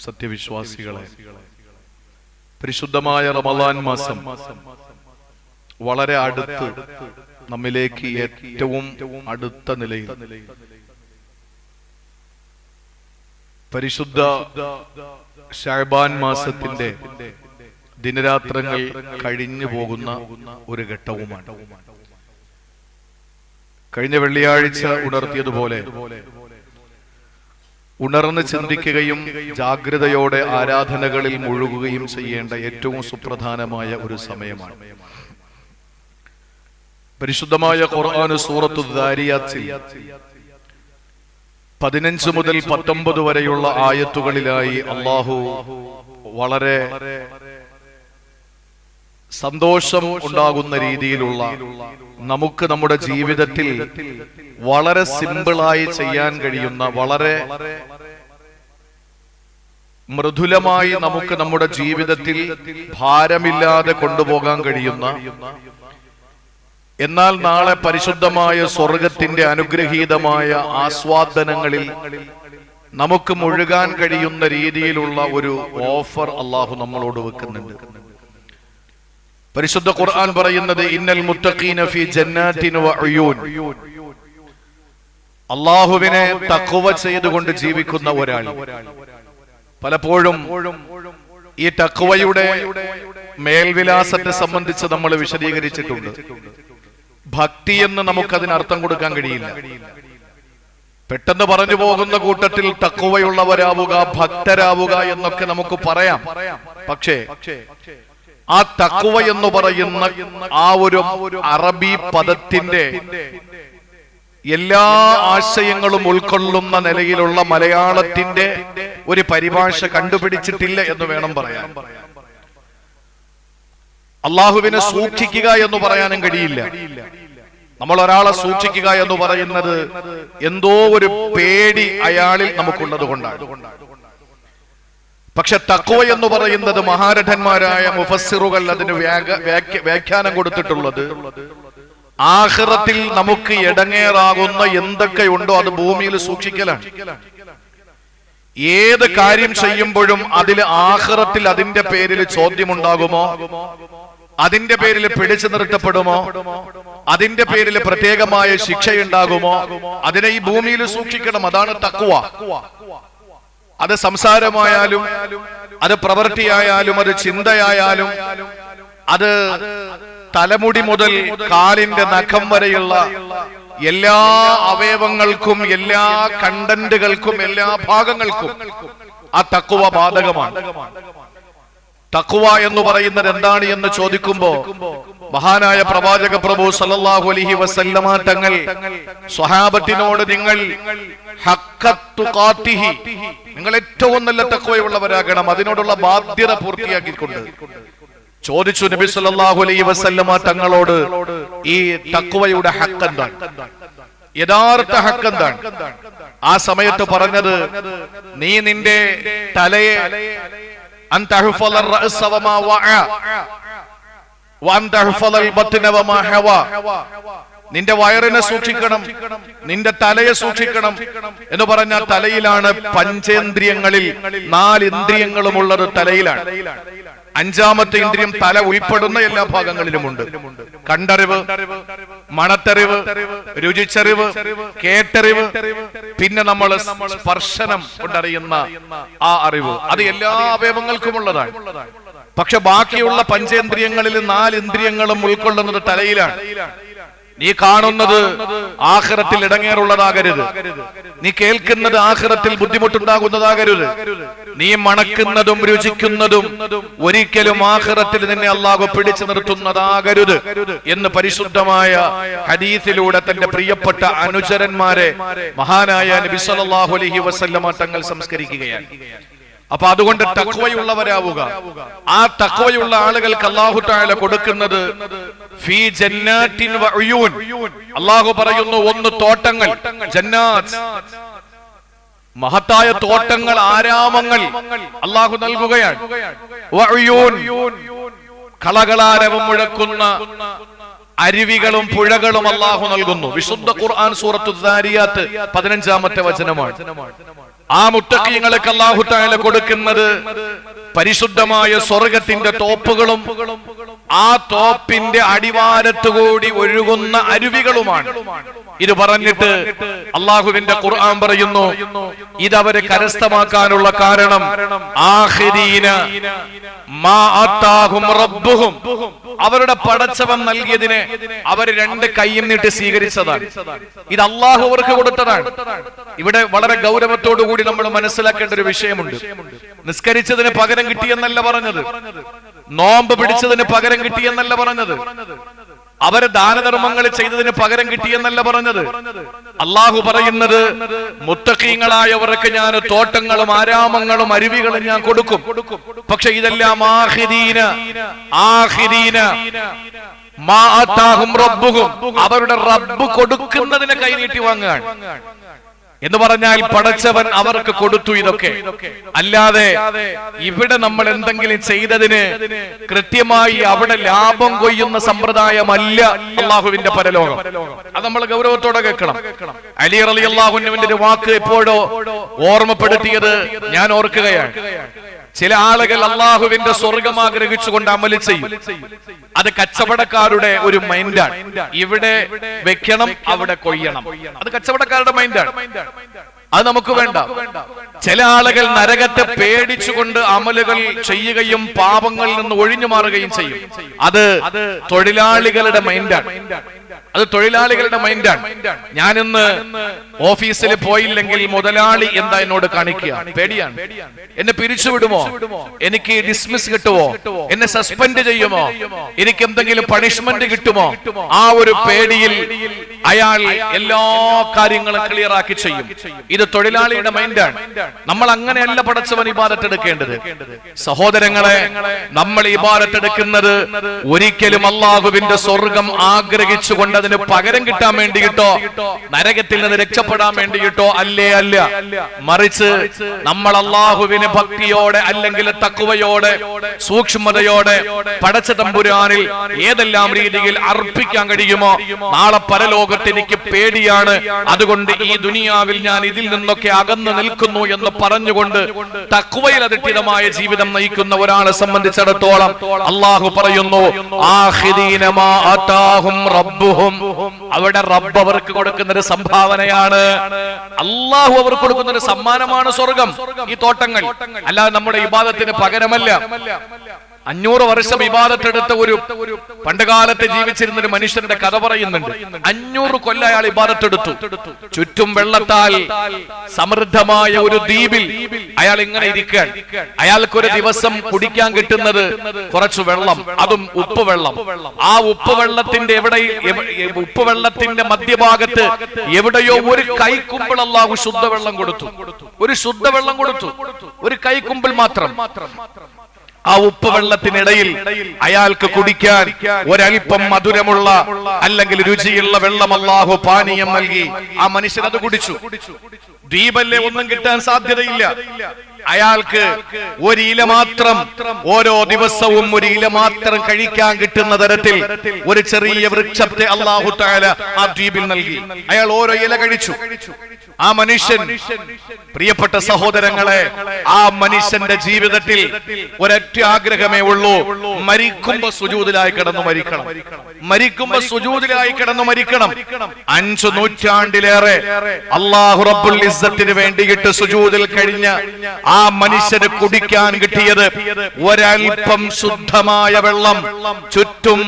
സത്യവിശ്വാസികളെ പരിശുദ്ധമായ റമദാൻ മാസം വളരെ അടുത്ത് നമ്മിലേക്ക് ഏറ്റവും അടുത്ത നിലയിൽ. പരിശുദ്ധ ഷാബാൻ മാസത്തിന്റെ ദിനരാത്രങ്ങൾ കഴിഞ്ഞു പോകുന്ന ഒരു ഘട്ടവുമാണ്. കഴിഞ്ഞ വെള്ളിയാഴ്ച ഉണർത്തിയതുപോലെ ഉണർന്ന് ചിന്തിക്കുകയും ജാഗ്രതയോടെ ആരാധനകളിൽ മുഴുകുകയും ചെയ്യേണ്ട ഏറ്റവും സുപ്രധാനമായ ഒരു സമയമാണ്. പരിശുദ്ധമായ ഖുർആന് സൂറത്തു ദാരിയാത്തിൽ പതിനഞ്ച് മുതൽ പത്തൊമ്പത് വരെയുള്ള ആയത്തുകളിലായി അള്ളാഹു വളരെ സന്തോഷം ഉണ്ടാകുന്ന രീതിയിലുള്ള നമുക്ക് നമ്മുടെ ജീവിതത്തിൽ വളരെ സിമ്പിളായി ചെയ്യാൻ കഴിയുന്ന വളരെ മൃദുലമായി നമുക്ക് നമ്മുടെ ജീവിതത്തിൽ ഭാരമില്ലാതെ കൊണ്ടുപോകാൻ കഴിയുന്ന എന്നാൽ നാളെ പരിശുദ്ധമായ സ്വർഗത്തിന്റെ അനുഗ്രഹീതമായ ആസ്വാദനങ്ങളിൽ നമുക്ക് മുഴുകാൻ കഴിയുന്ന രീതിയിലുള്ള ഒരു ഓഫർ അള്ളാഹു നമ്മളോട് വെക്കുന്നുണ്ട്. പരിശുദ്ധ ഖുർആൻ പറയുന്നത് ഇന്നൽ മുത്തഖീന ഫീ ജന്നാത്തിൻ വഅയൂൻ അള്ളാഹുവിനെ തഖ്വ ചെയ്തുകൊണ്ട് ജീവിക്കുന്ന ഒരാൾ. പലപ്പോഴും ഈ തഖ്വയുടെ മേൽവിലാസത്തെ സംബന്ധിച്ച് നമ്മൾ വിശദീകരിച്ചിട്ടുണ്ട്. ഭക്തി എന്ന് നമുക്കതിന് അർത്ഥം കൊടുക്കാൻ കഴിയില്ല. പെട്ടെന്ന് പറഞ്ഞു പോകുന്ന കൂട്ടത്തിൽ തക്കുവയുള്ളവരാവുക ഭക്തരാവുക എന്നൊക്കെ നമുക്ക് പറയാം. പക്ഷേ ആ തക്കുവ എന്ന് പറയുന്ന ആ ഒരു അറബി പദത്തിന്റെ എല്ലാ ആശയങ്ങളും ഉൾക്കൊള്ളുന്ന നിലയിലുള്ള മലയാളത്തിന്റെ ഒരു പരിഭാഷ കണ്ടുപിടിച്ചിട്ടില്ല എന്ന് വേണം പറയാൻ. അള്ളാഹുവിനെ സൂക്ഷിക്കുക എന്ന് പറയാനും കഴിയില്ല. നമ്മൾ ഒരാളെ സൂക്ഷിക്കുക എന്ന് പറയുന്നത് എന്തോ ഒരു പേടി അയാളിൽ നമുക്കുള്ളത് കൊണ്ടാണ്. പക്ഷെ തക്കോ എന്ന് പറയുന്നത് മഹാരഥന്മാരായ മുഫസ്സിറുകൾ അതിന് വ്യാഖ്യാനം കൊടുത്തിട്ടുള്ളത്. ആഹ്റത്തിൽ നമുക്ക് ഇടങ്ങേറാകുന്ന എന്തൊക്കെയുണ്ടോ അത് ഭൂമിയിൽ സൂക്ഷിക്കലാണ്. ഏത് കാര്യം ചെയ്യുമ്പോഴും അതിൽ ആഹ്റത്തിൽ അതിന്റെ പേരിൽ ചോദ്യമുണ്ടാകുമോ? അതിന്റെ പേരിൽ പിടിച്ചു നിർത്തപ്പെടുമോ? അതിന്റെ പേരിൽ പ്രത്യേകമായ ശിക്ഷയുണ്ടാകുമോ? അതിനെ ഈ ഭൂമിയിൽ സൂക്ഷിക്കണം. അതാണ് തക്കുവ അത് സംസാരമായാലും അത് പ്രവൃത്തിയായാലും അത് ചിന്തയായാലും അത് തലമുടി മുതൽ കാലിന്റെ നഖം വരെയുള്ള എല്ലാ അവയവങ്ങൾക്കും എല്ലാ കണ്ടന്റുകൾക്കും എല്ലാ ഭാഗങ്ങൾക്കും ആ തക്കുവ ബാധകമാണ്. തക്കുവ എന്ന് പറയുന്നത് എന്താണ് എന്ന് ചോദിക്കുമ്പോ മഹാനായ പ്രവാചക പ്രഭു സല്ലല്ലാഹു അലൈഹി വസല്ലമ തങ്ങൾ സ്വഹാബത്തിനോട് നിങ്ങൾ നിങ്ങൾ ഏറ്റവും നല്ല തക്കുവയുള്ളവരാകണം അതിനോടുള്ള ബാധ്യത പൂർത്തിയാക്കിക്കൊണ്ട്. ചോദിച്ചു നബി സല്ലല്ലാഹു അലൈഹി വസല്ലമ തങ്ങളോട് ഈ തക്കുവയുടെ ഹക്ക് എന്താണ്? യഥാർത്ഥ ഹക്ക് എന്താണ്? ആ സമയത്ത് പറഞ്ഞത് നീ നിന്റെ തലയെ നിന്റെ വയറിനെ സൂക്ഷിക്കണം. നിന്റെ തലയെ സൂക്ഷിക്കണം. എന്ന് പറഞ്ഞ തലയിലാണ് പഞ്ചേന്ദ്രിയങ്ങളിൽ നാല് ഇന്ദ്രിയങ്ങളും ഉള്ളത് തലയിലാണ്. അഞ്ചാമത്തെ ഇന്ദ്രിയം തല ഉൾപ്പെടുന്ന എല്ലാ ഭാഗങ്ങളിലുമുണ്ട്. കണ്ടറിവ് മണത്തറിവ് രുചിച്ചറിവ് കേട്ടറിവ് പിന്നെ നമ്മൾ സ്പർശനം കൊണ്ടറിയുന്ന ആ അറിവ്. അത് എല്ലാ അവയവങ്ങൾക്കും ഉള്ളതാണ് പക്ഷെ ബാക്കിയുള്ള പഞ്ചേന്ദ്രിയങ്ങളിൽ നാല് ഇന്ദ്രിയങ്ങളും ഉൾക്കൊള്ളുന്നത് തലയിലാണ്. നീ കാണുന്നത് ആഹ്റത്തിൽ ഇടങ്ങേറുള്ളതാകരുത്. നീ കേൾക്കുന്നത് ആഹ്റത്തിൽ ബുദ്ധിമുട്ടുണ്ടാകുന്നതാകരുത്. നീ മണക്കുന്നതും രുചിക്കുന്നതും ഒരിക്കലും ആഹ്റത്തിൽ നിന്നെ അള്ളാഹു പിടിച്ചു നിർത്തുന്നതാകരുത് എന്ന് പരിശുദ്ധമായ ഹദീസിലൂടെ തന്റെ പ്രിയപ്പെട്ട അനുചരന്മാരെ മഹാനായ നബി സല്ലല്ലാഹു അലൈഹി വസല്ലമ തങ്ങൾ സംസ്കരിക്കുകയാണ്. അപ്പൊ അതുകൊണ്ട് തക്വയുള്ളവരാവുക. ആ തക്വയുള്ള ആളുകൾക്ക് അള്ളാഹു താല കൊടുക്കുന്നത് ഫീ വഅയൂൻ. അള്ളാഹു പറയുന്നു ഒന്ന് തോട്ടങ്ങൾ. മഹത്തായ തോട്ടങ്ങൾ ആരാമങ്ങൾ അള്ളാഹു നൽകുകയാണ്. കളകളാരവം മുഴക്കുന്ന അരുവികളും പുഴകളും അള്ളാഹു നൽകുന്നു. വിശുദ്ധ ഖുർആൻ സൂറത്തു ദാരിയാത്ത് പതിനഞ്ചാമത്തെ വചനമാണ്. ആ മുത്തക്കീങ്ങൾക്ക് അള്ളാഹു താല കൊടുക്കുന്നത് പരിശുദ്ധമായ സ്വർഗത്തിന്റെ തോപ്പുകളും ആ തോപ്പിന്റെ അടിവാരത്തുകൂടി ഒഴുകുന്ന അരുവികളുമാണ്. ഇത് പറഞ്ഞിട്ട് അള്ളാഹുവിന്റെ ഖുർആൻ പറയുന്നു ഇതവര് കരസ്ഥമാക്കാനുള്ള കാരണം അവരുടെ പടച്ചവൻ നൽകിയതിനെ അവർ രണ്ട് കൈയും നീട്ടി സ്വീകരിച്ചതാണ്. ഇത് അള്ളാഹു അവർക്ക് കൊടുത്തതാണ്. ഇവിടെ വളരെ ഗൗരവത്തോടു കൂടി നമ്മൾ മനസ്സിലാക്കേണ്ട ഒരു വിഷയമുണ്ട്. നിസ്കരിച്ചതിന് പകരം കിട്ടിയെന്നല്ല പറഞ്ഞത്. നോമ്പ് പിടിച്ചതിന് പകരം കിട്ടിയെന്നല്ല പറഞ്ഞത്. അവർ ദാനധർമ്മങ്ങൾ ചെയ്തതിന് പകരം കിട്ടിയെന്നല്ല പറഞ്ഞത്. അള്ളാഹു പറയുന്നത് മുത്തക്കീങ്ങളായവർക്ക് ഞാൻ തോട്ടങ്ങളും ആരാമങ്ങളും അരുവികളും ഞാൻ കൊടുക്കും. പക്ഷെ ഇതെല്ലാം ആഹിദീന ആഹിദീന അവരുടെ റബ്ബ് കൊടുക്കുന്നതിനെ കൈനീട്ടി വാങ്ങുകയാണ്. എന്ന് പറഞ്ഞാൽ പടച്ചവൻ അവർക്ക് കൊടുത്തു ഇതൊക്കെ. അല്ലാതെ ഇവിടെ നമ്മൾ എന്തെങ്കിലും ചെയ്തതിന് കൃത്യമായി അവിടെ ലാഭം കൊയ്യുന്ന സമ്പ്രദായമല്ല അള്ളാഹുവിന്റെ പരലോകം. അത് നമ്മൾ ഗൗരവത്തോടെ കേൾക്കണം. അലി അലി അള്ളാഹുവിന്റെ ഒരു വാക്ക് എപ്പോഴോ ഓർമ്മപ്പെടുത്തിയത് ഞാൻ ഓർക്കുകയാണ്. ചില ആളുകൾ അള്ളാഹുവിന്റെ സ്വർഗം ആഗ്രഹിച്ചുകൊണ്ട് അമൽ ചെയ്യും. അത് കച്ചവടക്കാരുടെ ഒരു മൈൻഡാണ്. ഇവിടെ വെക്കണം അവിടെ കൊയ്യണം. അത് കച്ചവടക്കാരുടെ മൈൻഡാണ്. അത് നമുക്ക് വേണ്ട. ചില ആളുകൾ നരകത്തെ പേടിച്ചുകൊണ്ട് അമലുകൾ ചെയ്യുകയും പാപങ്ങളിൽ നിന്ന് ഒഴിഞ്ഞു മാറുകയും ചെയ്യും. അത് തൊഴിലാളികളുടെ മൈൻഡാണ്. അത് തൊഴിലാളികളുടെ മൈൻഡാണ്. ഞാൻ ഇന്ന് ഓഫീസിൽ പോയില്ലെങ്കിൽ മുതലാളി എന്താ എന്നോട് കാണിക്കുക? പേടിയാണ്. എന്നെ പിരിച്ചുവിടുമോ? എനിക്ക് ഡിസ്മിസ് കിട്ടുമോ എന്നെ സസ്പെൻഡ് ചെയ്യുമോ? എനിക്ക് എന്തെങ്കിലും പണിഷ്മെന്റ് കിട്ടുമോ? ആ ഒരു പേടിയിൽ അയാൾ എല്ലാ കാര്യങ്ങളും ക്ലിയർ ആക്കി ചെയ്യും. ഇത് തൊഴിലാളിയുടെ മൈൻഡാണ്. നമ്മൾ അങ്ങനെയല്ല പടച്ചവൻ ഇബാദത്ത് എടുക്കേണ്ടത്. സഹോദരങ്ങളെ നമ്മൾ ഇബാദത്ത് എടുക്കുന്നത് ഒരിക്കലും അള്ളാഹുവിന്റെ സ്വർഗം ആഗ്രഹിച്ചുകൊണ്ട് അതിന് പകരം കിട്ടാൻ വേണ്ടിയിട്ടോ നരകത്തിൽ നിന്ന് രക്ഷപ്പെടാൻ വേണ്ടിയിട്ടോ അല്ലേ അല്ല. മറിച്ച് നമ്മൾ അള്ളാഹുവിന് ഭക്തിയോടെ അല്ലെങ്കിൽ തക്കുവയോടെ സൂക്ഷ്മതയോടെ പടച്ച തമ്പുരാനിൽ ഏതെല്ലാം രീതിയിൽ അർപ്പിക്കാൻ കഴിയുമോ? നാളെ പരലോകത്ത് എനിക്ക് പേടിയാണ്. അതുകൊണ്ട് ഈ ദുനിയാവിൽ ഞാൻ ഇതിൽ നിന്നൊക്കെ അകന്നു നിൽക്കുന്നു എന്ന് പറഞ്ഞുകൊണ്ട് തക്കുവയിൽ അധിഷ്ഠിതമായ ജീവിതം നയിക്കുന്ന ഒരാളെ സംബന്ധിച്ചിടത്തോളം അള്ളാഹു പറയുന്നു ആഹിദീനമാ ആതാഹും റബ്ബുഹും അവിടെ റബ്ബ് അവർക്ക് കൊടുക്കുന്ന ഒരു സംഭാവനയാണ്. അള്ളാഹു അവർക്ക് കൊടുക്കുന്ന ഒരു സമ്മാനമാണ് സ്വർഗം ഈ തോട്ടങ്ങൾ. അല്ലാതെ നമ്മുടെ ഇബാദത്തിന് പകരമല്ല. അഞ്ഞൂറ് വർഷം ഇബാദത്തെടുത്ത ഒരു പണ്ടുകാലത്ത് ജീവിച്ചിരുന്ന ഒരു മനുഷ്യന്റെ കഥ പറയുന്നുണ്ട്. അഞ്ഞൂറ് കൊല്ലം അയാൾ ഇബാദത്തെടുത്തു. ചുറ്റും വെള്ളത്താൽ സമൃദ്ധമായ ഒരു ദ്വീപിൽ അയാൾ ഇങ്ങനെ ഇരിക്കാൻ അയാൾക്കൊരു ദിവസം കുടിക്കാൻ കിട്ടുന്നത് കുറച്ചു വെള്ളം അതും ഉപ്പ് വെള്ളം. ആ ഉപ്പ് വെള്ളത്തിന്റെ എവിടെ ഉപ്പ് വെള്ളത്തിന്റെ മധ്യഭാഗത്ത് എവിടെയോ ഒരു കൈക്കുമ്പിൾ ശുദ്ധവെള്ളം കൊടുത്തു. ഒരു ശുദ്ധവെള്ളം കൊടുത്തു. ഒരു കൈക്കുമ്പിൾ മാത്രം. ആ ഉപ്പ് വെള്ളത്തിനിടയിൽ അയാൾക്ക് കുടിക്കാൻ ഒരൽപ്പം മധുരമുള്ള അല്ലെങ്കിൽ രുചിയുള്ള വെള്ളം അല്ലാഹു പാനീയം നൽകി. ആ മനുഷ്യൻ അത് കുടിച്ചു. ദ്വീപല്ലേ ഒന്നും കിട്ടാൻ സാധ്യതയില്ല. അയാൾക്ക് ഒരു ഇല മാത്രം ഓരോ ദിവസവും ഒരു ഇല മാത്രം കഴിക്കാൻ കിട്ടുന്ന തരത്തിൽ ഒരു ചെറിയ വൃക്ഷത്തെ അള്ളാഹു ആ ദ്വീപിൽ നൽകി. അയാൾ ഓരോ ഇല കഴിച്ചു. ആ മനുഷ്യൻ പ്രിയപ്പെട്ട സഹോദരങ്ങളെ ആ മനുഷ്യന്റെ ജീവിതത്തിൽ ഒരൊറ്റ ആഗ്രഹമേ ഉള്ളൂ. മരിക്കുമ്പോ സുജൂതിലായി കിടന്നു മരിക്കണം. മരിക്കുമ്പോ സുജൂതിലായി കിടന്നു മരിക്കണം. അഞ്ചു നൂറ്റാണ്ടിലേറെ അള്ളാഹു റബ്ബുൽ ഇസ്സത്തിന് വേണ്ടിയിട്ട് സുജൂതിൽ കഴിഞ്ഞ ആ മനുഷ്യന് കുടിക്കാൻ കിട്ടിയത് ഒരൽപ്പം ശുദ്ധമായ വെള്ളം. ചുറ്റും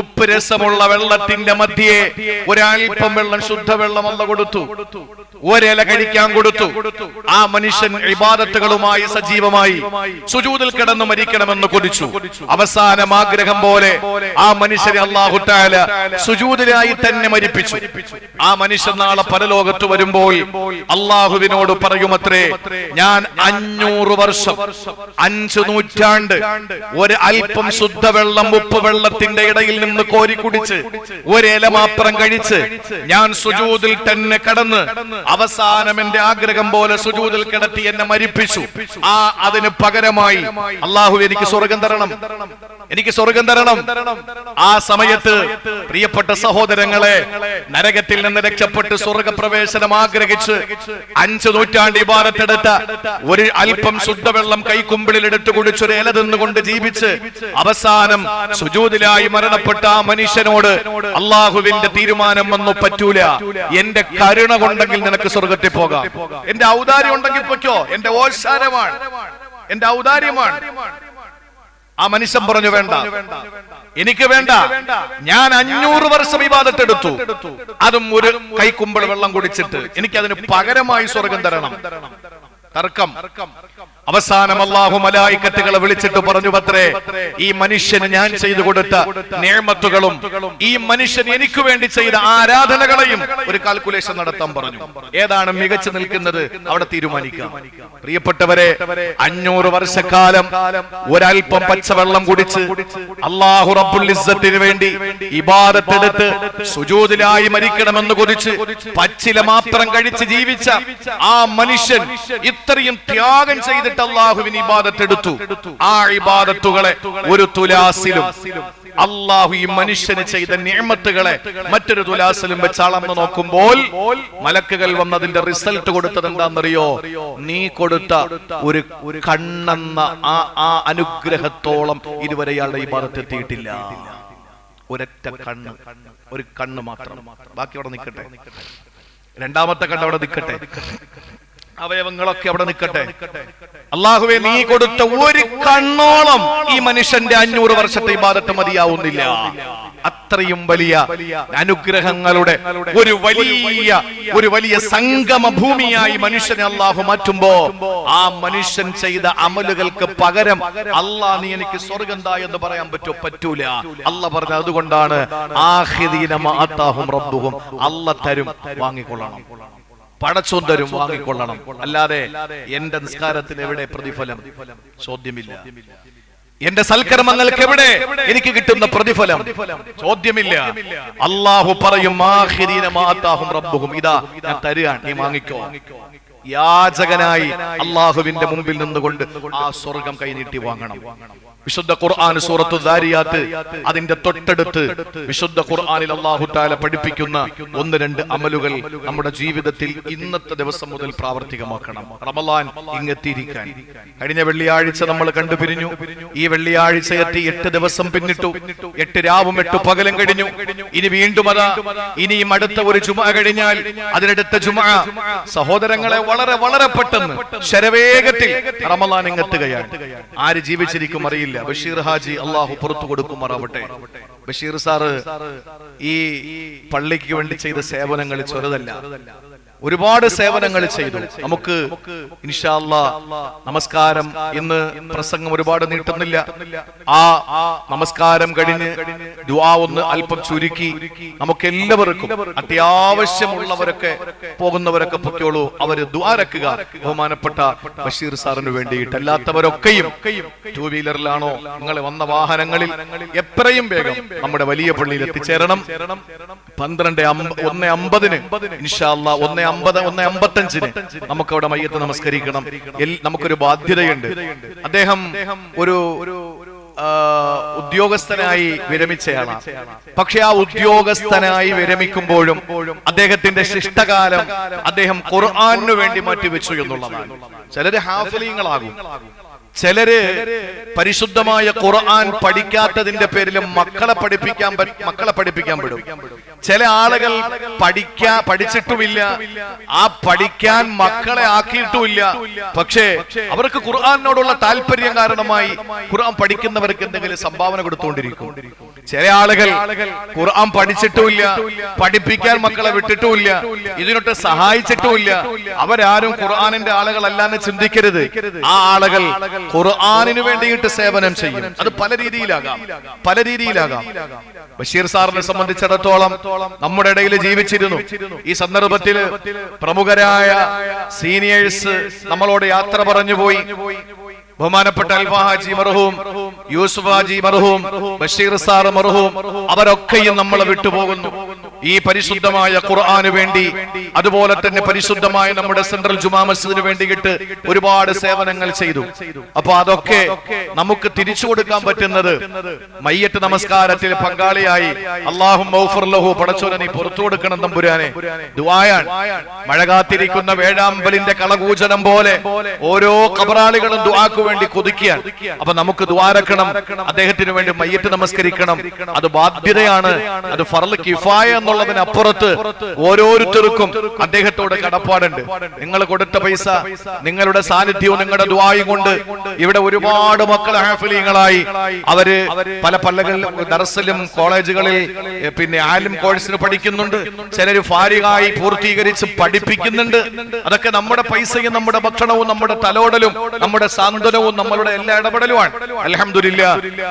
ഉപ്പ് രസമുള്ള വെള്ളത്തിന്റെ മധ്യേ ഒരൽപ്പം വെള്ളം ശുദ്ധ വെള്ളം അല്ല കൊടുത്തു. ഒരില കഴിക്കാൻ കൊടുത്തു. ആ മനുഷ്യൻ ഇബാദത്തുകളുമായി സജീവമായി സുജൂതിൽ കിടന്ന് മരിക്കണമെന്ന് കൊതിച്ചു. അവസാനം ആഗ്രഹം പോലെ ആ മനുഷ്യനെ അള്ളാഹുട്ടാല താല സുജൂതിലായി തന്നെ മരിപ്പിച്ചു. ആ മനുഷ്യൻ നാളെ പരലോകത്ത് വരുമ്പോൾ അള്ളാഹുവിനോട് പറയുമത്രേ ഞാൻ അഞ്ഞൂറ് വർഷം അഞ്ചു നൂറ്റാണ്ട് ഒരു അല്പം ശുദ്ധവെള്ളം ഉപ്പ് വെള്ളത്തിന്റെ ഇടയിൽ നിന്ന് കോരി കുടിച്ച് ഒരില മാത്രം കഴിച്ച് ഞാൻ സുജൂതിൽ തന്നെ കടന്ന് അവസാനം എന്റെ ആഗ്രഹം പോലെ സുജൂതിൽ കിടത്തി എന്നെ മരിപ്പിച്ചു. ആ അതിന് പകരമായി അള്ളാഹു എനിക്ക് സ്വർഗം തരണം. എനിക്ക് സ്വർഗം തരണം. ആ സമയത്ത് പ്രിയപ്പെട്ട സഹോദരങ്ങളെ നരകത്തിൽ നിന്ന് രക്ഷപ്പെട്ട് സ്വർഗപ്രവേശനം ആഗ്രഹിച്ച് അഞ്ചു നൂറ്റാണ്ട് ഇബാരത്തെടുത്ത ഒരു അല്പം ശുദ്ധവെള്ളം കൈക്കുമ്പിളിൽ എടുത്തു കുടിച്ചൊരു ഇല തിന്നുകൊണ്ട് ജീവിച്ച് അവസാനം സുജൂതിലായി മരണപ്പെട്ട ആ മനുഷ്യനോട് അള്ളാഹുവിന്റെ തീരുമാനം വന്നു പറ്റൂല. എന്റെ കരുണ കൊണ്ടെങ്കിൽ നിനക്ക് സ്വർഗത്തിൽ പോകാം. എന്റെ ഔദാര്യം ഉണ്ടെങ്കിൽ പൊയ്ക്കോ. എന്റെ ഓശാരമാണ് എന്റെ ഔദാര്യമാണ്. ആ മനുഷ്യൻ പറഞ്ഞു വേണ്ട. എനിക്ക് വേണ്ട. ഞാൻ അഞ്ഞൂറ് വർഷം വിവാദത്തെടുത്തു അതും ഒരു കൈക്കുമ്പിൾ വെള്ളം കുടിച്ചിട്ട് എനിക്ക് അതിന് പകരമായി സ്വർഗം തരണം. തർക്കം. അവസാനം അള്ളാഹു മലായിക്കത്തുകളെ വിളിച്ചിട്ട് പറഞ്ഞു പത്രേ ഈ മനുഷ്യന് ഞാൻ ചെയ്തു കൊടുത്ത നേമത്തുകളും ഈ മനുഷ്യൻ എനിക്ക് വേണ്ടി ചെയ്ത ആരാധനകളെയും ഒരു കാൽക്കുലേഷൻ നടത്താൻ പറഞ്ഞു. ഏതാണ് മികച്ചു നിൽക്കുന്നത്? അവിടെ തീരുമാനിക്കാം. പ്രിയപ്പെട്ടവരെ അഞ്ഞൂറ് വർഷക്കാലം ഒരൽപ്പം പച്ചവെള്ളം കുടിച്ച് അള്ളാഹു റബ്ബുൽ ഇസ്സത്തിന് വേണ്ടി ഇബാദത്തെടുത്ത് സുജൂദിലായി മരിക്കണമെന്ന് കുറിച്ച് പച്ചില മാത്രം കഴിച്ച് ജീവിച്ച ആ മനുഷ്യൻ ഇത്രയും ത്യാഗം ചെയ്തിട്ട് അള്ളാഹുവിന് ഇബാദത്തെടുത്തു. ആ ഇബാദത്തുകളെ ഒരു തുലാസിലും അള്ളാഹു ഈ മനുഷ്യന് ചെയ്ത നിയമത്തുകളെ മറ്റൊരു തുലാസിലും വെച്ച് നോക്കുമ്പോൾ മലക്കുകൾ വന്നതിന്റെ റിസൾട്ട് കൊടുത്തത് എന്താണെന്നറിയോ? നീ കൊടുത്ത ഒരു കണ്ണെന്ന ആ ആ അനുഗ്രഹത്തോളം ഇതുവരെ ഇയാളുടെ ഈ എത്തിയിട്ടില്ല. ഒരൊറ്റ കണ്ണ് ഒരു കണ്ണ് മാത്രം. ബാക്കി അവിടെ നിൽക്കട്ടെ. രണ്ടാമത്തെ കണ്ണ് അവിടെ നിൽക്കട്ടെ. അവയവങ്ങളൊക്കെ അവിടെ നിൽക്കട്ടെ. അള്ളാഹുവെ നീ കൊടുത്ത ഒരു കണ്ണോളം ഈ മനുഷ്യന്റെ അഞ്ഞൂറ് വർഷത്തെ ഇബാദത്ത് മതിയാവുന്നില്ല. അത്രയും വലിയ അനുഗ്രഹങ്ങളുടെ ഒരു വലിയ ഒരു വലിയ സംഗമ ഭൂമിയായി മനുഷ്യനെ അള്ളാഹു മാറ്റുമ്പോ ആ മനുഷ്യൻ ചെയ്ത അമലുകൾക്ക് പകരം അള്ളാഹ് നീ എനിക്ക് സ്വർഗം താ എന്ന് പറയാൻ പറ്റോ പറ്റൂല. അല്ല പറഞ്ഞ അതുകൊണ്ടാണ് ആഹിദീന അല്ല തരും വാങ്ങിക്കൊള്ളണം. പടച്ചോൻ തരും വാങ്ങിക്കൊള്ളണം. അല്ലാതെ എന്റെ നിസ്കാരത്തിന് എവിടെ പ്രതിഫലം? ചോദ്യമില്ല. എന്റെ സൽക്കർമ്മങ്ങൾക്ക് എവിടെ? എനിക്ക് കിട്ടുന്ന പ്രതിഫലം. ചോദ്യമില്ല. അള്ളാഹു പറയും "മാഹിരീന മാതാഹും റബ്ബുഹും. ഇതാ ഞാൻ തരുകയാണ് നീ വാങ്ങിക്കോ. യാചകനായി അള്ളാഹുവിന്റെ മുമ്പിൽ നിന്നുകൊണ്ട് ആ സ്വർഗം കൈനീട്ടി വാങ്ങണം. വിശുദ്ധ ഖുർആൻ സൂറത്തു ദാരിയാത്ത് അതിന്റെ തൊട്ടടുത്ത് വിശുദ്ധ ഖുർആനിൽ അള്ളാഹു താല പഠിപ്പിക്കുന്ന ഒന്ന് രണ്ട് അമലുകൾ നമ്മുടെ ജീവിതത്തിൽ ഇന്നത്തെ ദിവസം മുതൽ പ്രാവർത്തികമാക്കണം. റമലാൻ ഇങ്ങെത്തിയിരിക്കാൻ. കഴിഞ്ഞ വെള്ളിയാഴ്ച നമ്മൾ കണ്ടുപിരിഞ്ഞു. ഈ വെള്ളിയാഴ്ച എത്തി എട്ട് ദിവസം പിന്നിട്ടു. എട്ട് രാവും എട്ട് പകലും കഴിഞ്ഞു. ഇനി വീണ്ടും അതാ ഇനിയും അടുത്ത ഒരു ചുമ കഴിഞ്ഞാൽ അതിനടുത്ത ചുമ സഹോദരങ്ങളെ വളരെ വളരെ പെട്ടെന്ന് ശരവേഗത്തിൽ റമലാൻ ഇങ്ങെത്തുകയാണ്. ആര് ജീവിച്ചിരിക്കും അറിയില്ല. ബഷീർ ഹാജി അള്ളാഹു പുറത്തു കൊടുക്കുമാറാവട്ടെ. ബഷീർ സാറ് ഈ പള്ളിക്ക് വേണ്ടി ചെയ്ത സേവനങ്ങൾ ചെറുതല്ല. ഒരുപാട് സേവനങ്ങൾ ചെയ്തു. നമുക്ക് ഇൻഷാ അല്ലാ നമസ്കാരം ഇന്ന് പ്രസംഗം ഒരുപാട് നീട്ടുന്നില്ല. ആ നമസ്കാരം കഴിഞ്ഞ് ദുആ ഒന്ന് അല്പം ചുരുക്കി നമുക്ക് എല്ലാവർക്കും അത്യാവശ്യമുള്ളവരൊക്കെ പോകുന്നവരൊക്കെ പൊക്കോളൂ അവർ ദ്വാരക്കുക ബഹുമാനപ്പെട്ട ബഷീർ സാറിന് വേണ്ടിയിട്ട് അല്ലാത്തവരൊക്കെയും ടൂ വീലറിലാണോ നിങ്ങൾ വന്ന വാഹനങ്ങളിൽ എത്രയും വേഗം നമ്മുടെ വലിയ പള്ളിയിൽ എത്തിച്ചേരണം പന്ത്രണ്ട് ഒന്ന് അമ്പതിന് ഇൻഷാല്ല ഒന്ന് അമ്പത് ഒന്ന് അമ്പത്തഞ്ചിന് നമുക്ക് അവിടെ മയ്യത്ത് നമസ്കരിക്കണം. നമുക്കൊരു ബാധ്യതയുണ്ട്. അദ്ദേഹം ഒരു ഉദ്യോഗസ്ഥനായി വിരമിച്ചയാളാണ്. പക്ഷെ ആ ഉദ്യോഗസ്ഥനായി വിരമിക്കുമ്പോഴും അദ്ദേഹത്തിന്റെ ശിഷ്ടകാലം അദ്ദേഹം ഖുർആാനു വേണ്ടി മാറ്റിവെച്ചു എന്നുള്ളതാണ്. ചിലര് ഹാഫലിങ്ങളാകും. ചിലര് പരിശുദ്ധമായ ഖുർആൻ പഠിക്കാത്തതിന്റെ പേരിൽ മക്കളെ പഠിപ്പിക്കാൻ മക്കളെ പഠിപ്പിക്കാൻ പെടും ചില ആളുകൾ പഠിക്കാ പഠിച്ചിട്ടുമില്ല. ആ പഠിക്കാൻ മക്കളെ ആക്കിയിട്ടുമില്ല. പക്ഷേ അവർക്ക് ഖുർആാനോടുള്ള താല്പര്യം കാരണമായി ഖുർആൻ പഠിക്കുന്നവർക്ക് എന്തെങ്കിലും സംഭാവന കൊടുത്തുകൊണ്ടിരിക്കും. ചില ആളുകൾ ഖുർആൻ പഠിച്ചിട്ടുമില്ല പഠിപ്പിക്കാൻ മക്കളെ വിട്ടിട്ടുമില്ല ഇതിനൊട്ട് സഹായിച്ചിട്ടുമില്ല. അവരാരും ഖുർആാനിന്റെ ആളുകളല്ലാന്ന് ചിന്തിക്കരുത്. ആ ആളുകൾ ഖുർആാനിന് വേണ്ടിയിട്ട് സേവനം ചെയ്യും. അത് പല രീതിയിലാകാം. പല രീതിയിലാകാം. ബഷീർ സാറിനെ സംബന്ധിച്ചിടത്തോളം നമ്മുടെ ഇടയിൽ ജീവിച്ചിരുന്നു. ഈ സന്ദർഭത്തിൽ പ്രമുഖരായ സീനിയേഴ്സ് നമ്മളോട് യാത്ര പറഞ്ഞു പോയി. ബഹുമാനപ്പെട്ട അൽഫാഹാജി മർഹൂം യൂസുഫ് ഹാജി മർഹൂം ബഷീർ സാർ മർഹൂം അവരൊക്കെയും നമ്മളെ വിട്ടുപോകുന്നു. ഈ പരിശുദ്ധമായ ഖുർആന് വേണ്ടി അതുപോലെ തന്നെ പരിശുദ്ധമായ നമ്മുടെ സെൻട്രൽ ജുമാ മസ്ജിദിന് വേണ്ടിയിട്ട് ഒരുപാട് സേവനങ്ങൾ ചെയ്തു. അപ്പൊ അതൊക്കെ നമുക്ക് തിരിച്ചു കൊടുക്കാൻ പറ്റുന്നത് മയ്യത്ത് നമസ്കാരത്തിൽ പങ്കാളിയായി അള്ളാഹു ലഹു പടച്ചോനെ പുറത്തു കൊടുക്കണം തമ്പുരാനെ. ദുആയാണ്. മഴ കാത്തിരിക്കുന്ന വേഴാമ്പലിന്റെ കളകൂചനം പോലെ ഓരോ കബറാളികളും ദുആക്ക് വേണ്ടി കൊതിക്കുകയാണ്. അപ്പൊ നമുക്ക് ദ്വാരക്കണം അദ്ദേഹത്തിന് വേണ്ടി മയ്യത്ത് നമസ്കരിക്കണം. അത് ബാധ്യതയാണ്. അത് ഫർൾ കിഫായ എന്നുള്ളതിനപ്പുറത്ത് ഓരോരുത്തർക്കും അദ്ദേഹത്തോട് കടപ്പാടുണ്ട്. നിങ്ങൾ കൊടുത്ത പൈസ നിങ്ങളുടെ സാന്നിധ്യവും നിങ്ങളുടെ ദ്വായും കൊണ്ട് ഇവിടെ ഒരുപാട് മക്കൾ ഹാഫിലിങ്ങളായി. അവർ പല പല്ലകളിലും ദർസലും കോളേജുകളിൽ പിന്നെ ആലും കോഴ്സിന് പഠിക്കുന്നുണ്ട്. ചിലര് ഫാരികായി പൂർത്തീകരിച്ച് പഠിപ്പിക്കുന്നുണ്ട്. അതൊക്കെ നമ്മുടെ പൈസയും നമ്മുടെ ഭക്ഷണവും നമ്മുടെ തലോടലും നമ്മുടെ സാന്ത്വനവും നമ്മളുടെ എല്ലാ ഇടപെടലുമാണ്. അലഹമില്ല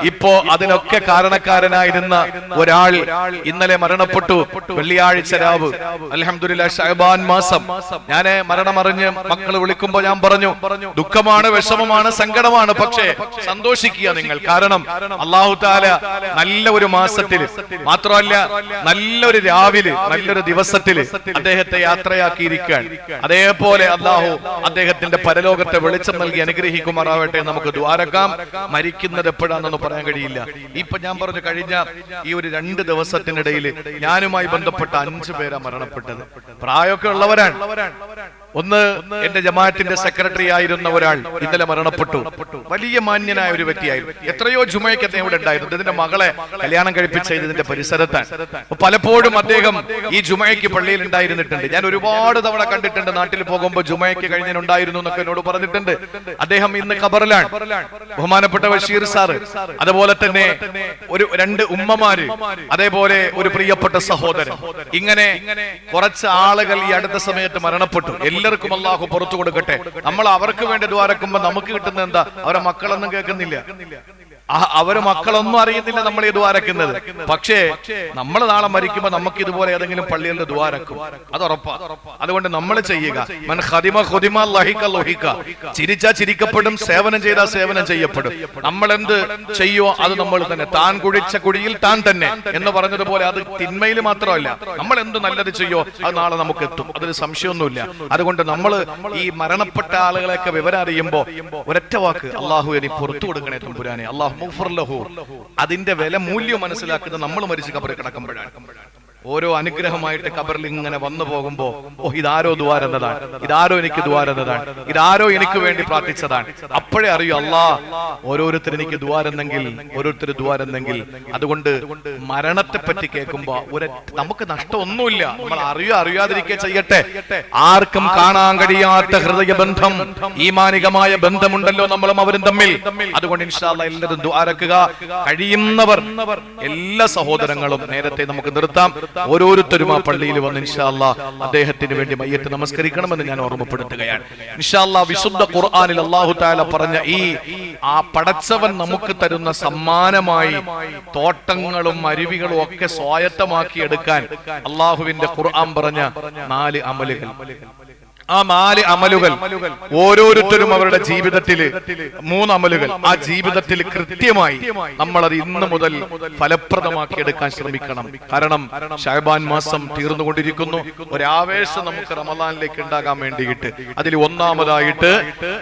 ഇപ്പോ അതിനൊക്കെ കാരണക്കാരനായിരുന്ന ഒരാൾ ഇന്നലെ മരണപ്പെട്ടു. വെള്ളിയാഴ്ച രാവ്. അലഹമില്ല ഷഹബാൻ മാസം. ഞാൻ മരണമറിഞ്ഞ് മക്കൾ വിളിക്കുമ്പോ ഞാൻ പറഞ്ഞു ദുഃഖമാണ് വിഷമമാണ് സങ്കടമാണ് പക്ഷേ സന്തോഷിക്കുക നിങ്ങൾ. കാരണം അള്ളാഹു താല നല്ല ഒരു മാസത്തിൽ മാത്രമല്ല നല്ലൊരു രാവിലെ നല്ലൊരു ദിവസത്തിൽ അദ്ദേഹത്തെ യാത്രയാക്കിയിരിക്കുകയാണ്. അതേപോലെ അള്ളാഹു അദ്ദേഹത്തിന്റെ പരലോകത്തെ വെളിച്ചം നൽകി അനുഗ്രഹിക്കുമാറാവട്ടെ നമുക്ക് ദ്വാരക്കാം. മരിക്കുന്നത് എപ്പോഴാണെന്ന് പറയാൻ കഴിയില്ല. ഇപ്പൊ ഞാൻ പറഞ്ഞു കഴിഞ്ഞ ഈ ഒരു രണ്ട് ദിവസത്തിനിടയിൽ ഞാനുമായി ബന്ധപ്പെട്ട അഞ്ചു പേരാ മരണപ്പെട്ടത്. പ്രായമൊക്കെ ഉള്ളവരാണ്. ഒന്ന് എന്റെ ജമാഅത്തിന്റെ സെക്രട്ടറി ആയിരുന്ന ഒരാൾ ഇന്നലെ മരണപ്പെട്ടു. വലിയ മാന്യനായ ഒരു വ്യക്തിയായിരുന്നു. എത്രയോ ജുമയ്ക്ക് അദ്ദേഹം ഇവിടെ ഉണ്ടായിരുന്നു. ഇതിന്റെ മകളെ കല്യാണം കഴിപ്പിച്ച ഇതിന്റെ പരിസരത്താണ്. പലപ്പോഴും അദ്ദേഹം ഈ ജുമയ്ക്ക് പള്ളിയിൽ ഉണ്ടായിരുന്നിട്ടുണ്ട്. ഞാൻ ഒരുപാട് തവണ കണ്ടിട്ടുണ്ട് നാട്ടിൽ പോകുമ്പോൾ ജുമയ്ക്ക് കഴിഞ്ഞിട്ടുണ്ടായിരുന്നു എന്നൊക്കെ എന്നോട് പറഞ്ഞിട്ടുണ്ട്. അദ്ദേഹം ഇന്ന് ഖബറിലാണ്. ബഹുമാനപ്പെട്ട ബഷീർ സാറ്. അതുപോലെ തന്നെ ഒരു രണ്ട് ഉമ്മമാര് അതേപോലെ ഒരു പ്രിയപ്പെട്ട സഹോദരൻ. ഇങ്ങനെ കുറച്ച് ആളുകൾ ഈ അടുത്ത സമയത്ത് മരണപ്പെട്ടു. എല്ലാവർക്കും അള്ളാഹു പുറത്തു കൊടുക്കട്ടെ. നമ്മൾ അവർക്ക് വേണ്ടി ദ്വാരക്കുമ്പോ നമുക്ക് കിട്ടുന്ന എന്താ? അവരെ മക്കളൊന്നും കേൾക്കുന്നില്ല. അവർ മക്കളൊന്നും അറിയുന്നില്ല നമ്മൾ ഈ ദ്വാരക്കുന്നത് പക്ഷേ നമ്മൾ നാളെ മരിക്കുമ്പോ നമുക്ക് ഇതുപോലെ ഏതെങ്കിലും പള്ളിയിൽ ദ്വാരക്കും. അത് ഉറപ്പാ അതുകൊണ്ട് നമ്മൾ ചെയ്യുക. മൻ ചിരിച്ചാ ചിരിക്കപ്പെടും സേവനം ചെയ്താൽ സേവനം ചെയ്യപ്പെടും. നമ്മൾ എന്ത് ചെയ്യോ അത് നമ്മൾ തന്നെ. താൻ കുഴിച്ച കുഴിയിൽ താൻ തന്നെ എന്ന് പറഞ്ഞതുപോലെ അത് തിന്മയിൽ മാത്രമല്ല. നമ്മൾ എന്ത് നല്ലത് ചെയ്യോ അത് നാളെ നമുക്ക് എത്തും. അതൊരു സംശയമൊന്നുമില്ല. അതുകൊണ്ട് നമ്മൾ ഈ മരണപ്പെട്ട ആളുകളെയൊക്കെ വിവരം അറിയുമ്പോ ഒരൊറ്റ വാക്ക് അള്ളാഹു ഇനി പുറത്തു കൊടുക്കണേ തമ്പുരാനെ. അള്ളാഹു അതിന്റെ വില മൂല്യം മനസ്സിലാക്കുന്നത് നമ്മൾ മരിച്ച് കബറിൽ കിടക്കുമ്പോഴാണ്. ഓരോ അനുഗ്രഹമായിട്ട് കബറിൽ ഇങ്ങനെ വന്നു പോകുമ്പോ ഓ ഇതാരോ ദ്വാരതാണ് ഇതാരോ എനിക്ക് ദ്വാരതാണ് ഇതാരോ എനിക്ക് വേണ്ടി പ്രാർത്ഥിച്ചതാണ്. അപ്പോഴേ അറിയൂ അല്ലാ ഓരോരുത്തർ എനിക്ക് ദ്വാരെന്നെങ്കിൽ ഓരോരുത്തർ ദ്വാരെന്നെങ്കിൽ അതുകൊണ്ട് മരണത്തെ പറ്റി കേൾക്കുമ്പോ ഒരു നമുക്ക് നഷ്ടമൊന്നുമില്ല. നമ്മൾ അറിയോ അറിയാതിരിക്കെ ചെയ്യട്ടെ. ആർക്കും കാണാൻ കഴിയാത്ത ഹൃദയബന്ധം ഈമാനികമായ ബന്ധമുണ്ടല്ലോ നമ്മളും അവരും തമ്മിൽ. അതുകൊണ്ട് ഇൻഷാല്ല എല്ലാവരും ദ്വാരക്കുക. കഴിയുന്നവർ എല്ലാ സഹോദരങ്ങളും നേരത്തെ നമുക്ക് നിർത്താം. ഓരോരുത്തരും ആ പള്ളിയിൽ വന്ന് ഇൻഷാല്ല അദ്ദേഹത്തിന് വേണ്ടി മയ്യത്ത് നമസ്കരിക്കണമെന്ന് ഞാൻ ഓർമ്മപ്പെടുത്തുകയാണ്. ഇൻഷാല്ല വിശുദ്ധ ഖുർആാനിൽ അള്ളാഹു താല പറഞ്ഞ ഈ ആ പടച്ചവൻ നമുക്ക് തരുന്ന സമ്മാനമായി തോട്ടങ്ങളും അരുവികളും ഒക്കെ സ്വായത്തമാക്കി എടുക്കാൻ അള്ളാഹുവിന്റെ ഖുർആൻ പറഞ്ഞ നാല് അമലുകൾ. ആ നാല് അമലുകൾ ഓരോരുത്തരും അവരുടെ ജീവിതത്തിൽ മൂന്ന് അമലുകൾ. ആ ജീവിതത്തിൽ കൃത്യമായി നമ്മളത് ഇന്ന് മുതൽ ഫലപ്രദമാക്കി എടുക്കാൻ ശ്രമിക്കണം. കാരണം ഷഹബാൻ മാസം തീർന്നുകൊണ്ടിരിക്കുന്നു. ഒരാവേശം നമുക്ക് റമദാനിലേക്ക് ഉണ്ടാകാൻ വേണ്ടിയിട്ട്. അതിൽ ഒന്നാമതായിട്ട്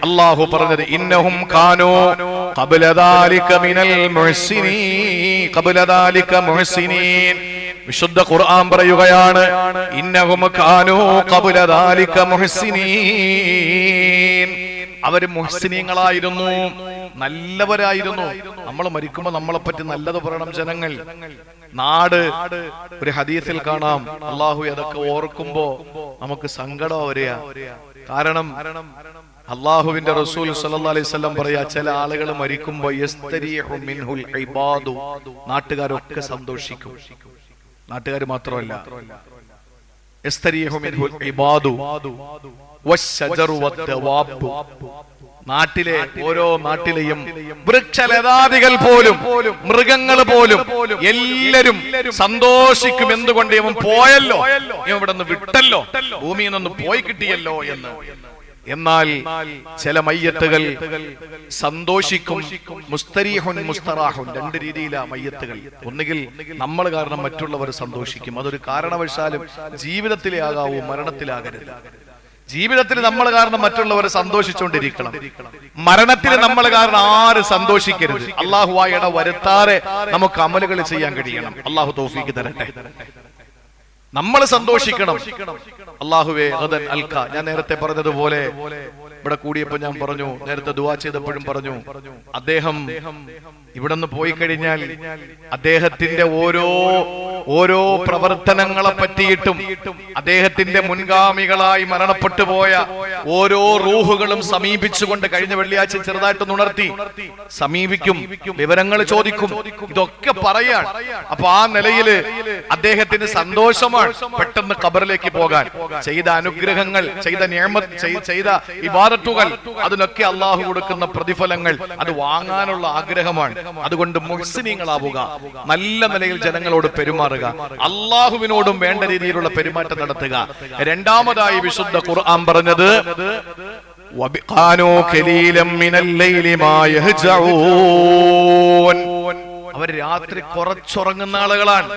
അള്ളാഹു പറഞ്ഞത് ഇന്നഹും കാനോ ഖബലദാലിക മിനൽ വിശുദ്ധ ഖുർആൻ പറയുകയാണ് ഇന്നഹും കാനൂ ഖബല ദാലിക അവർ മുഹ്സിനീങ്ങളായിരുന്നു നല്ലവരായിരുന്നു. നമ്മൾ മരിക്കുമ്പോൾ നമ്മളെ പറ്റി നല്ലത് പറയണം ജനങ്ങൾ. നാട് ഒരു ഹദീസിൽ കാണാം. അള്ളാഹു അതൊക്കെ ഓർക്കുമ്പോ നമുക്ക് സങ്കടം വരിക. കാരണം അള്ളാഹുവിന്റെ റസൂൽ സല്ലല്ലാഹു അലൈഹി പറയാ ചില ആളുകൾ മരിക്കുമ്പോ നാട്ടുകാരൊക്കെ സന്തോഷിക്കും. നാട്ടുകാർ മാത്രമല്ല. നാട്ടിലെ ഓരോ നാട്ടിലെയും വൃക്ഷലതാദികൾ പോലും മൃഗങ്ങൾ പോലും എല്ലാരും സന്തോഷിക്കും. എന്തുകൊണ്ട് ഇവൻ പോയല്ലോ? ഇവൻ ഇവിടെ നിന്ന് വിട്ടല്ലോ? ഭൂമിയിൽ നിന്ന് പോയി കിട്ടിയല്ലോ എന്ന്. എന്നാൽ ചില മയ്യത്തുകൾ സന്തോഷിക്കും മുസ്തരീഹുൻ മുസ്തറാഹുൻ രണ്ട് രീതിയിലാ മയ്യത്തുകൾ. ഒന്നുകിൽ നമ്മൾ കാരണം മറ്റുള്ളവർ സന്തോഷിക്കും. അതൊരു കാരണവശാലും ജീവിതത്തിലേ ആകാവൂ മരണത്തിലാകരുത്. ജീവിതത്തിൽ നമ്മൾ കാരണം മറ്റുള്ളവർ സന്തോഷിച്ചുകൊണ്ടിരിക്കണം മരണത്തിൽ നമ്മൾ കാരണം ആര് സന്തോഷിക്കരുത്. അള്ളാഹു ആ ഇട വരുത്താറെ നമുക്ക് അമലുകൾ ചെയ്യാൻ കഴിയണം. അള്ളാഹു തോഫിക്ക് തരട്ടെ. നമ്മൾ സന്തോഷിക്കണം. അള്ളാഹുവേ അതൻ അൽക്ക ഞാൻ നേരത്തെ പറഞ്ഞതുപോലെ ഇവിടെ കൂടിയപ്പോ ഞാൻ പറഞ്ഞു നേരത്തെ ദുവാ ചെയ്തപ്പോഴും പറഞ്ഞു അദ്ദേഹം ഇവിടെ നിന്ന് പോയി കഴിഞ്ഞാൽ അദ്ദേഹത്തിന്റെ ഓരോ ഓരോ പ്രവർത്തനങ്ങളെ പറ്റിയിട്ടും അദ്ദേഹത്തിന്റെ മുൻഗാമികളായി മരണപ്പെട്ടു പോയ ഓരോ റൂഹുകളും സമീപിച്ചുകൊണ്ട് കഴിഞ്ഞ വെള്ളിയാഴ്ച ചെറുതായിട്ട് ഉണർത്തി സമീപിക്കും വിവരങ്ങൾ ചോദിക്കും ഇതൊക്കെ പറയാണ്. അപ്പൊ ആ നിലയിൽ അദ്ദേഹത്തിന് സന്തോഷമാണ് ആവശ്യമാണ് പെട്ടെന്ന് ഖബറിലേക്ക് പോകാൻ ചെയ്ത അനുഗ്രഹങ്ങൾ ചെയ്ത നിയമ ചെയ്ത ഇബാദത്തുകൾ അതിനൊക്കെ അള്ളാഹു കൊടുക്കുന്ന പ്രതിഫലങ്ങൾ അത് വാങ്ങാനുള്ള ആഗ്രഹമാണ്. അതുകൊണ്ട് മുസ്ലിങ്ങളാവുക നല്ല നിലയിൽ ജനങ്ങളോട് പെരുമാറുക അള്ളാഹുവിനോടും വേണ്ട രീതിയിലുള്ള പെരുമാറ്റം നടത്തുക. രണ്ടാമതായി വിശുദ്ധ ഖുർആൻ പറഞ്ഞത് അവർ രാത്രി കുറച്ചുറങ്ങുന്ന ആളുകളാണ്.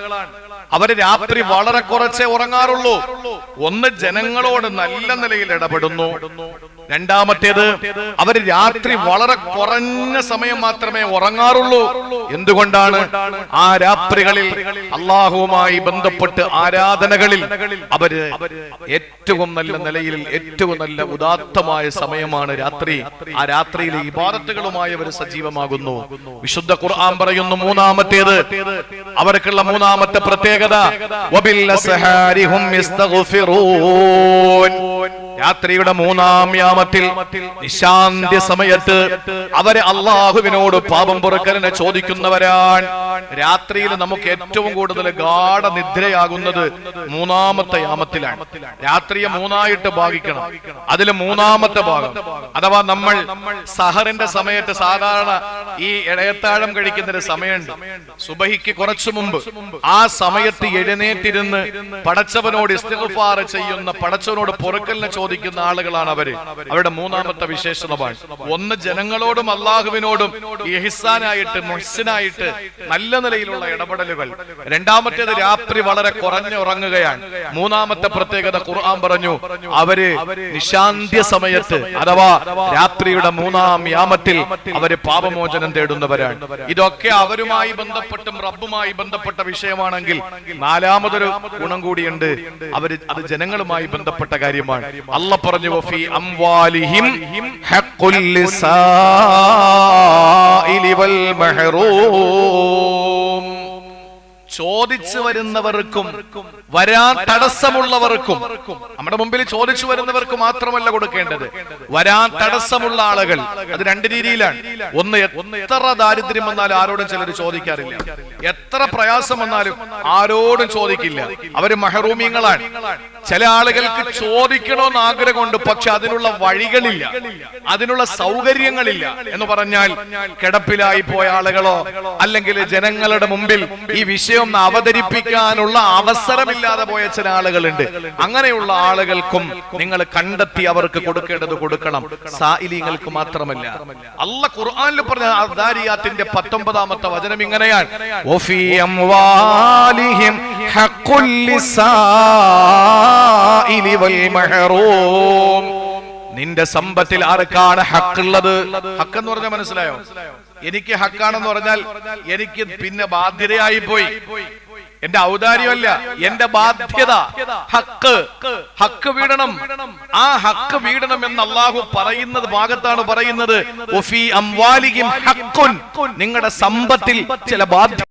അവർ രാത്രി വളരെ കുറച്ചേ ഉറങ്ങാറുള്ളൂ. ഒന്ന് ജനങ്ങളോട് നല്ല നിലയിൽ ഇടപെടുന്നു. രണ്ടാമത്തേത് അവർ രാത്രി വളരെ കുറഞ്ഞ സമയം മാത്രമേ ഉറങ്ങാറുള്ളൂ. എന്തുകൊണ്ടാണ്? ആ രാത്രികളിൽ അള്ളാഹുവുമായി ബന്ധപ്പെട്ട് ആരാധനകളിൽ അവർ ഏറ്റവും നല്ല നിലയിൽ ഏറ്റവും നല്ല ഉദാത്തമായ സമയമാണ് രാത്രി. ആ രാത്രിയിലെ ഇബാദത്തുകളുമായി അവർ സജീവമാകുന്നു. വിശുദ്ധ ഖുർആൻ പറയുന്നു മൂന്നാമത്തേത്. അവർക്കുള്ള മൂന്നാമത്തെ പ്രത്യേകത. രാത്രിയുടെ മൂന്നാം യാമത്തിൽ നിശാന്തി സമയത്ത് അവരെ അള്ളാഹുവിനോട് പാപം പുറക്കലിനെ ചോദിക്കുന്നവരാണ്. രാത്രിയിൽ നമുക്ക് ഏറ്റവും കൂടുതൽ ഗാഠ നിദ്രയാകുന്നത് മൂന്നാമത്തെ യാമത്തിലാണ്. രാത്രിയെ മൂന്നായിട്ട് ഭാഗിക്കണം. അതിൽ മൂന്നാമത്തെ ഭാഗം. അഥവാ നമ്മൾ സഹറിന്റെ സമയത്ത് സാധാരണ ഈ ഇടയത്താഴം കഴിക്കുന്ന ഒരു സമയമുണ്ട്. സുബഹിക്ക് കുറച്ചു മുമ്പ് ആ സമയത്ത് എഴുന്നേറ്റിരുന്ന് പടച്ചവനോട് ഇസ്തിഗ്ഫാർ ചെയ്യുന്ന പടച്ചവനോട് പൊറുക്കലിനെ ചോദിക്കുന്ന ആളുകളാണ് അവർ. അവരുടെ മൂന്നാമത്തെ വിശേഷണമാണ് ഒന്ന് ജനങ്ങളോടും അള്ളാഹുവിനോടും ഇഹിസാനായിട്ട് മുഹ്സിനായിട്ട് നല്ല നിലയിലുള്ള ഇടപെടലുകൾ. രണ്ടാമത്തേത് രാത്രി വളരെ കുറഞ്ഞു ഉറങ്ങുകയാണ്. മൂന്നാമത്തെ പ്രത്യേകത ഖുർആൻ പറഞ്ഞു അവർ നിശാന്ത്യ സമയത്ത് അഥവാ രാത്രിയുടെ മൂന്നാം യാമത്തിൽ അവർ പാപമോചനം തേടുന്നവരാണ്. ഇതൊക്കെ അവരുമായി ബന്ധപ്പെട്ടും റബ്ബുമായി ബന്ധപ്പെട്ട വിഷയമാണെങ്കിൽ നാലാമതൊരു ഗുണം കൂടിയുണ്ട്. അവർ അത് ജനങ്ങളുമായി ബന്ധപ്പെട്ട കാര്യമാണ്. അല്ല പറഞ്ഞു ഹഖുൽ ലിസാഇലി വൽ മഹ്റൂം. ചോദിച്ചു വരുന്നവർക്കും വരാൻ തടസ്സമുള്ളവർക്കും നമ്മുടെ മുമ്പിൽ ചോദിച്ചു വരുന്നവർക്ക് മാത്രമല്ല കൊടുക്കേണ്ടത്. വരാൻ തടസ്സമുള്ള ആളുകൾ അത് രണ്ട് രീതിയിലാണ്. ഒന്ന് എത്ര ദാരിദ്ര്യം വന്നാലും ആരോടും ചിലർ ചോദിക്കാറില്ല. എത്ര പ്രയാസം വന്നാലും ആരോടും ചോദിക്കില്ല. അവർ മഹറൂമിയങ്ങളാണ് ചില ആളുകൾക്ക് ചോദിക്കണമെന്ന് ആഗ്രഹമുണ്ട് പക്ഷെ അതിനുള്ള വഴികളില്ല. അതിനുള്ള സൗകര്യങ്ങളില്ല എന്ന് പറഞ്ഞാൽ കിടപ്പിലായി പോയ ആളുകളോ അല്ലെങ്കിൽ ജനങ്ങളുടെ മുമ്പിൽ ഈ വിഷയം അവതരിപ്പിക്കാനുള്ള അവസരമില്ലാതെ പോയ ചില ആളുകളുണ്ട്. അങ്ങനെയുള്ള ആളുകൾക്കും നിങ്ങൾ കണ്ടെത്തി അവർക്ക് കൊടുക്കേണ്ടത് കൊടുക്കണം. സായിലിങ്ങൾക്ക് മാത്രമല്ല. അല്ല ഖുർആനിൽ പറഞ്ഞ അദാരിയാത്തിന്റെ പത്തൊമ്പതാമത്തെ വചനം ഇങ്ങനെയാണ്. നിന്റെ സമ്പത്തിൽ ആർക്കാണ് ഹക്കുള്ളത്? ഹക്ക് എന്ന് പറഞ്ഞാൽ മനസ്സിലായോ? എനിക്ക് ഹക്കാണെന്ന് പറഞ്ഞാൽ എനിക്ക് പിന്നെ ബാധ്യതയായി പോയി. എന്റെ ഔദാര്യമല്ല എന്റെ ബാധ്യത ഹക്ക്. ഹക്ക് വീടണം. ആ ഹക്ക് വീടണം എന്ന് അള്ളാഹു പറയുന്നത് ഭാഗത്താണ് പറയുന്നത്. നിങ്ങളുടെ സമ്പത്തിൽ ചില ബാധ്യത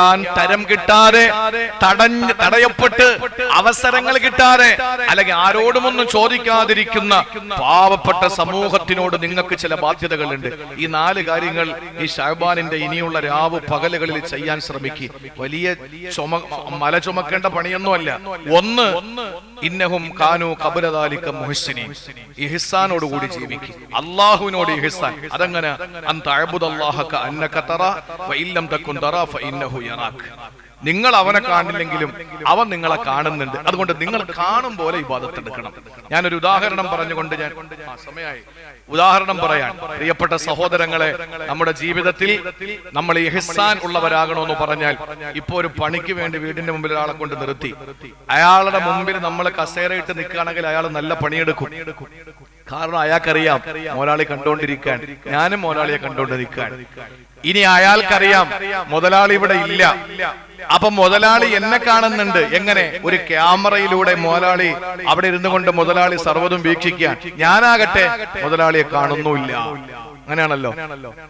താൻ തരം കിട്ടാതെ തടഞ്ഞ് തടയപ്പെട്ട് അവസരങ്ങൾ കിട്ടാതെ അല്ലെങ്കിൽ ആരോടുമൊന്നും ചോദിക്കാതിരിക്കുന്ന പാവപ്പെട്ട സമൂഹത്തിനോട് നിങ്ങൾക്ക് ചില ബാധ്യതകളുണ്ട്. ഈ നാല് കാര്യങ്ങൾ ഈ ഷഹബാനിന്റെ ഇനിയുള്ള രാവ് പകലുകളിൽ ചെയ്യാൻ ശ്രമിക്കുക വലിയ ചുമ മല ചുമക്കേണ്ട പണിയൊന്നുമല്ല. ഒന്ന് ഇന്നഹും കാനു കബലദാലിക്ക മുഹസ്സിനി ഇഹിസാനോട് കൂടി ജീവിക്കും. അള്ളാഹുവിനോട് ഇഹിസാൻ. അതങ്ങനെ അൻ തഅബ്ദുല്ലാഹക അന്നക തറ വഇല്ലം തകുൻ തറ ഫഇന്നഹു യറാക്. നിങ്ങൾ അവനെ കാണില്ലെങ്കിലും അവൻ നിങ്ങളെ കാണുന്നുണ്ട്. അതുകൊണ്ട് നിങ്ങൾ കാണും പോലെ ഇബാദത്തെടുക്കണം ഞാനൊരു ഉദാഹരണം പറഞ്ഞുകൊണ്ട് ഞാൻ സമയമായി. ഉദാഹരണം പറയാൻ. പ്രിയപ്പെട്ട സഹോദരങ്ങളെ നമ്മുടെ ജീവിതത്തിൽ നമ്മൾ ഇഹ്സാൻ ഉള്ളവരാകണമെന്ന് പറഞ്ഞാൽ ഇപ്പൊ ഒരു പണിക്ക് വേണ്ടി വീടിന്റെ മുമ്പിൽ ഒരാളെ കൊണ്ട് നിർത്തി. അയാളുടെ മുമ്പിൽ നമ്മൾ കസേരയിട്ട് നിൽക്കുകയാണെങ്കിൽ അയാൾ നല്ല പണിയെടുക്കും. കാരണം അയാൾക്കറിയാം മോലാളി കണ്ടോണ്ടിരിക്കാൻ ഞാനും മോലാളിയെ കണ്ടോണ്ടിരിക്കാൻ ഇനി അയാൾക്കറിയാം മുതലാളി ഇവിടെ ഇല്ല. അപ്പൊ മുതലാളി എന്നെ കാണുന്നുണ്ട്. എങ്ങനെ? ഒരു ക്യാമറയിലൂടെ മുതലാളി അവിടെ ഇരുന്നു കൊണ്ട് മുതലാളി സർവതും വീക്ഷിക്കാൻ ഞാനാകട്ടെ മുതലാളിയെ കാണുന്നുമില്ല. അങ്ങനെയാണല്ലോ.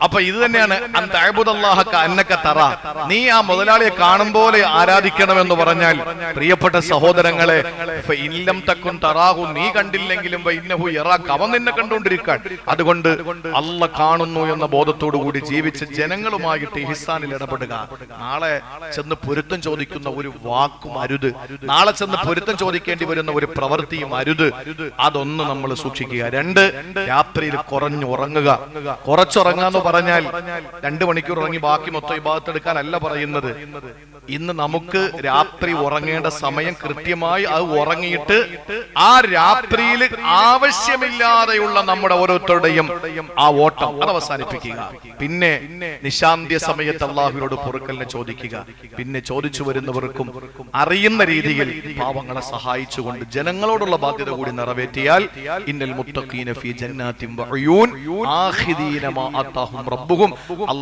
അപ്പൊ ഇത് തന്നെയാണ് തറ. നീ ആ മുതലാളിയെ കാണും പോലെ ആരാധിക്കണമെന്ന് പറഞ്ഞാൽ പ്രിയപ്പെട്ട സഹോദരങ്ങളെ ഇല്ലം തക്കും തറാഹു നീ കണ്ടില്ലെങ്കിലും അവൻ നിന്നെ കണ്ടുകൊണ്ടിരിക്കാൻ അതുകൊണ്ട് അല്ല കാണുന്നു എന്ന ബോധത്തോടു കൂടി ജീവിച്ച് ജനങ്ങളുമായിട്ട് ഹിസ്സാനിൽ ഇടപെടുക. നാളെ ചെന്ന് പൊരുത്തം ചോദിക്കുന്ന ഒരു വാക്കും അരുത്. നാളെ ചെന്ന് പൊരുത്തം ചോദിക്കേണ്ടി വരുന്ന ഒരു പ്രവൃത്തിയും അരുത്. അതൊന്ന് നമ്മൾ സൂക്ഷിക്കുക. രണ്ട് രാത്രിയിൽ കുറഞ്ഞു ഉറങ്ങുക. കുറച്ചുറങ്ങാന്ന് പറഞ്ഞാൽ രണ്ടു മണിക്കൂർ ഉറങ്ങി ബാക്കി മൊത്തം ഈ ഭാഗത്തെടുക്കാനല്ല പറയുന്നത്. ഇന്ന് നമുക്ക് രാത്രി ഉറങ്ങേണ്ട സമയം കൃത്യമായി അത് ഉറങ്ങിയിട്ട് ആ രാത്രിയിൽ ആവശ്യമില്ലാതെയുള്ള നമ്മുടെ ഓരോരുത്തരുടെയും ആ ഓട്ടം അത് അവസാനിപ്പിക്കുക. പിന്നെ നിശാന്ത്യ സമയത്ത് അള്ളാഹുവിനോട് പൊറുക്കലിനെ ചോദിക്കുക. പിന്നെ ചോദിച്ചു വരുന്നവർക്കും അറിയുന്ന രീതിയിൽ പാവങ്ങളെ സഹായിച്ചുകൊണ്ട് ജനങ്ങളോടുള്ള ബാധ്യത കൂടി നിറവേറ്റിയാൽ ഇന്നൽ മുത്തഖീന ഫീ ജന്നാത്തിൻ വഅയൂൻ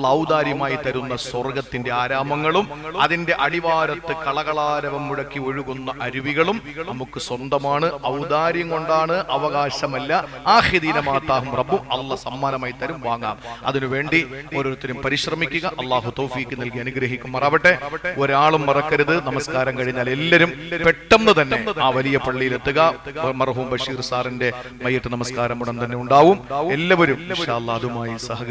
ഔദാര്യമായി തരുന്ന സ്വർഗത്തിന്റെ ആരാമങ്ങളും അതിന്റെ അടിവാരത്ത് കളകളാരവം മുഴക്കി ഒഴുകുന്ന അരുവികളും നമുക്ക് സ്വന്തമാണ്. ഔദാര്യം കൊണ്ടാണ് അവകാശമല്ല. ആഹിദീനമാത്താഹും റബ്ബും അല്ല സമ്മാനമായി തരും. വാങ്ങാം. അതിനുവേണ്ടി ഓരോരുത്തരും പരിശ്രമിക്കുക. അള്ളാഹു തോഫിക്ക് നൽകി അനുഗ്രഹിക്കുമാറാവട്ടെ. ഒരാളും മറക്കരുത്. നമസ്കാരം കഴിഞ്ഞാൽ എല്ലാവരും പെട്ടെന്ന് തന്നെ ആ വലിയ പള്ളിയിലെത്തുക. മർഹൂം ബഷീർ സാറിന്റെ മയ്യത്ത് നമസ്കാരം ഉടൻ തന്നെ ഉണ്ടാവും. എല്ലാവരും അല്ലാഹ് അതുമായി സഹകരിക്കും